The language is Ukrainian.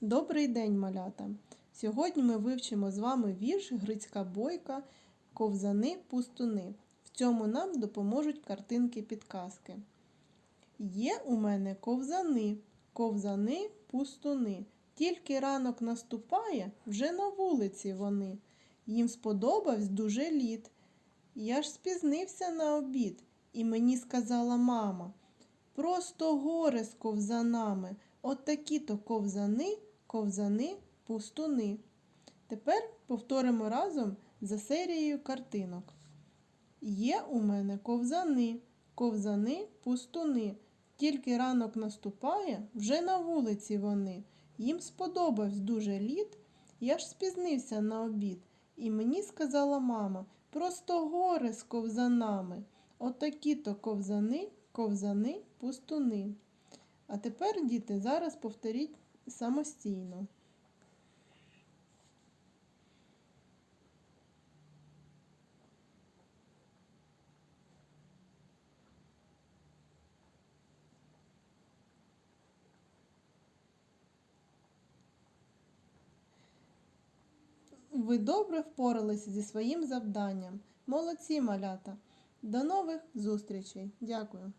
Добрий день, малята! Сьогодні ми вивчимо з вами вірш Грицька бойка Ковзани пустуни. В цьому нам допоможуть картинки підказки. Є у мене ковзани, ковзани пустуни. Тільки ранок наступає, вже на вулиці вони. Їм сподобався дуже лід. Я ж спізнився на обід, і мені сказала мама. Просто горе з ковзанами. От такі-то ковзани, ковзани, пустуни. Тепер повторимо разом за серією картинок. Є у мене ковзани, ковзани, пустуни. Тільки ранок наступає, вже на вулиці вони. Їм сподобався дуже лід. Я ж спізнився на обід. І мені сказала мама, просто горе з ковзанами. Отакі-то ковзани, ковзани, пустуни. А тепер, діти, зараз повторіть самостійно. Ви добре впоралися зі своїм завданням. Молодці, малята. До нових зустрічей. Дякую.